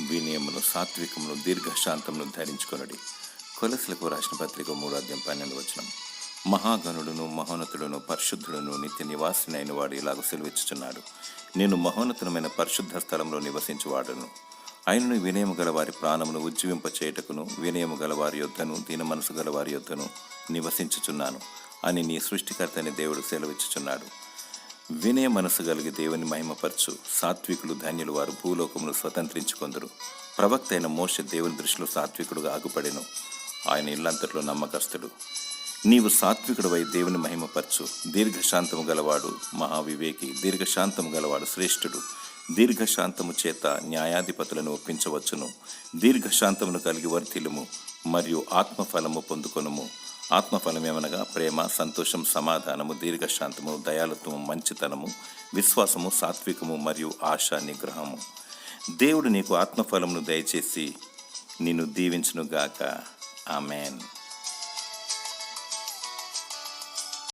వినయమును సాత్వికమును దీర్ఘశాంతమును ధరించుకొనడి. కొలసలకు రాసిన పత్రిక మూడాద్యం పన్నెండు వచనం. మహాగణుడును మహోన్నతుడును పరిశుద్ధుడును నిత్య నివాసినైన వాడు ఇలాగ సెలవిచ్చుచున్నాడు. నేను మహోన్నతమైన పరిశుద్ధ స్థలంలో నివసించువాడును. ఆయనను వినయము గల వారి ప్రాణమును ఉజ్జీవింప చేయుటకును వినయము గల వారి యొద్దను దీన మనసు గల వారి యొద్దను నివసించుచున్నాను అని నీ సృష్టికర్త దేవుడు సెలవిచ్చుచున్నాడు. వినయ మనసు కలిగి దేవుని మహిమపరచు సాత్వికులు ధన్యులు వారు భూలోకమును స్వతంత్రించుకొందరు. ప్రవక్త అయిన మోష దేవుని దృష్టిలో సాత్వికుడుగా ఆగుపడెను. ఆయన ఇల్లంతట్లో నమ్మకస్తుడు. నీవు సాత్వికుడవై దేవుని మహిమపరచు. దీర్ఘశాంతము గలవాడు మహావివేకి దీర్ఘశాంతము గలవాడు శ్రేష్ఠుడు. దీర్ఘశాంతము చేత న్యాయాధిపతులను ఒప్పించవచ్చును. దీర్ఘశాంతమును కలిగి వర్ధిలుము మరియు ఆత్మఫలము పొందుకొనుము. ఆత్మఫలమేమనగా ప్రేమ సంతోషం సమాధానము దీర్ఘశాంతము దయాలత్వము మంచితనము విశ్వాసము సాత్వికము మరియు ఆశ నిగ్రహము. దేవుడు నీకు ఆత్మఫలమును దయచేసి నిన్ను దీవించునుగాక. ఆమెన్.